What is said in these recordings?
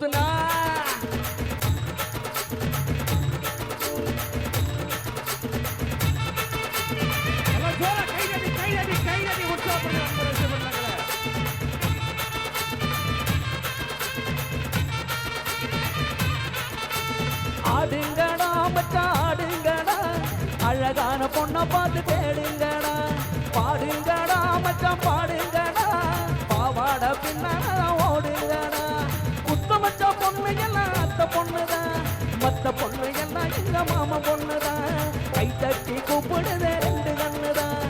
முத்துனா ஆடுங்கடா மச்சா ஆடுங்கடா. அழகான பொண்ணை பார்த்து தேடுங்கடா. பாடுங்கடா மச்சான் பாடுங்கடா. பாவாட பின்னா பொண்ணு எல்லாம் அத்த பொண்ணுதான் மத்த பொண்ணு எல்லாம் எங்க மாமா பொண்ணுதான் கை தட்டி கூப்பிடுதே ரெண்டு கண்ணுதான்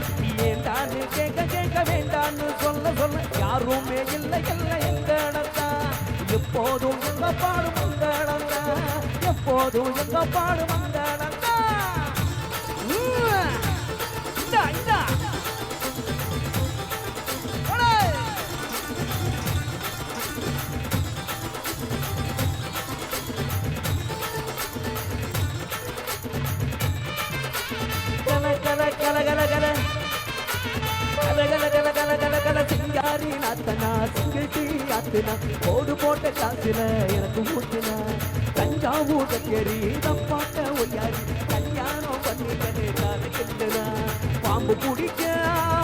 ஏண்டான்னு கேட்க கேட்க வேண்டான்னு சொல்ல சொல்ல யாருமே இல்லை இல்லை எங்க இடத்தா? எப்போதும் எங்க பாடு மங்களந்தா எப்போதும் எங்க பாடு மங்களந்தா இந்தா இந்தா. அத்தனா சிங்கிள் டீ அத்தனா போடு போட்ட காசுல எனக்கு ஊத்துனா. தஞ்சாவூர் கச்சேரி தப்பாட்ட ஒய்யாரி. கல்யாணம் பண்ணிக்கனே தானே கிட்டுனா பாம்பு பிடிக்க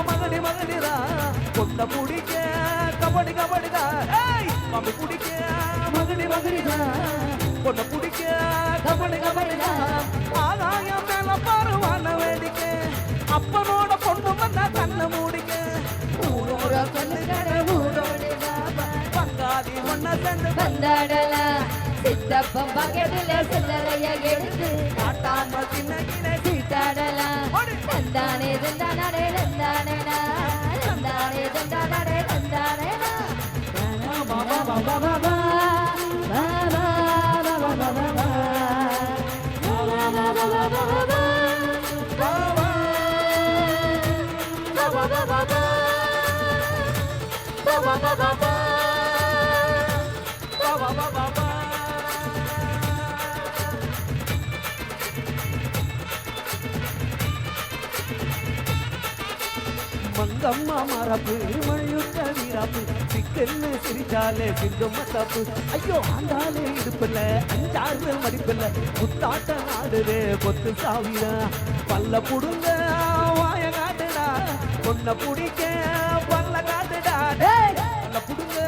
மகளி மகளிரா கொத்த பிடிக்க கபடி கபடிதா பாம்பு பிடிக்க மகளி மகளிரா கொத்த பிடிக்க கபடி கபடிதா ஆதாயம் மேல பருவான வேடிக்கை. அப்பனும் வந்தாடல சித்தப்பம் பக்கத்துல சில்லறைய எடுத்து காட்டாம சின்ன கிளை சீட்டாடல தந்தானே தந்தானே தந்தானே தந்தானே தந்தானே தந்தானே Baba Baba Baba ba ba ba ba Mangamma மரபு மழையுத்த வீராப்பு. சிக்கன்னு சிரிச்சாலே சிந்தும் தப்பு ஐயோ ஆண்டாலே இடுப்பில்ல அஞ்சாறு மடிப்பில்ல புத்தாட்ட ஆடுதே பொத்து சாவிடா. பல்ல புடுங்க வாய காட்டுடா. பொண்ண புடிக்க பல்ல காட்டுடா. பல்ல புடுங்க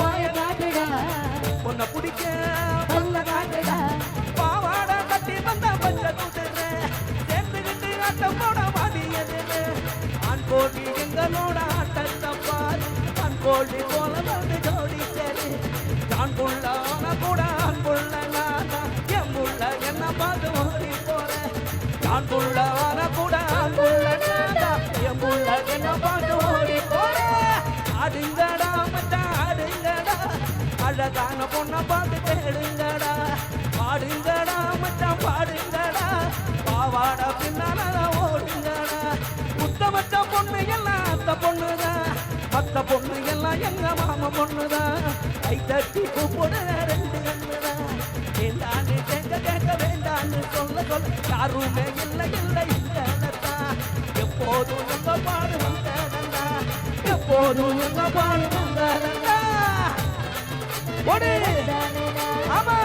வாய காட்டுடா. பொண்ண புடிக்க நான் புள்ள புள்ள நானா என் புள்ள என்ன பார்த்து ஓடி போறேன் நான் புள்ள ஆன புள்ள நானா என் புள்ள என்ன பார்த்து ஓடி போறேன் ஆடுங்கடா மச்சான் ஆடுங்கடா அழகான பொண்ணை பார்த்து தேடுங்கடா. பாடுங்கடா பாடுங்கடா. பின்னால ஓடுங்கடா. உத்தமத்த பொண்ணு எல்லாம் அந்த பொண்ணுதான் மத்த பொண்ணு எல்லாம் எங்க மாமா பொண்ணுதான் கை தட்டி கூப்பிடு ரெண்டு கண்ணுதான் வேண்டான்னு கேட்க கேட்க வேண்டான்னு சொல்ல சொல்ல யாருமே இல்லை இல்லை இல்லைதான் எப்போதும் எங்க பாடு வந்ததா எப்போதும் எங்க பாடு வந்ததா ஆமா!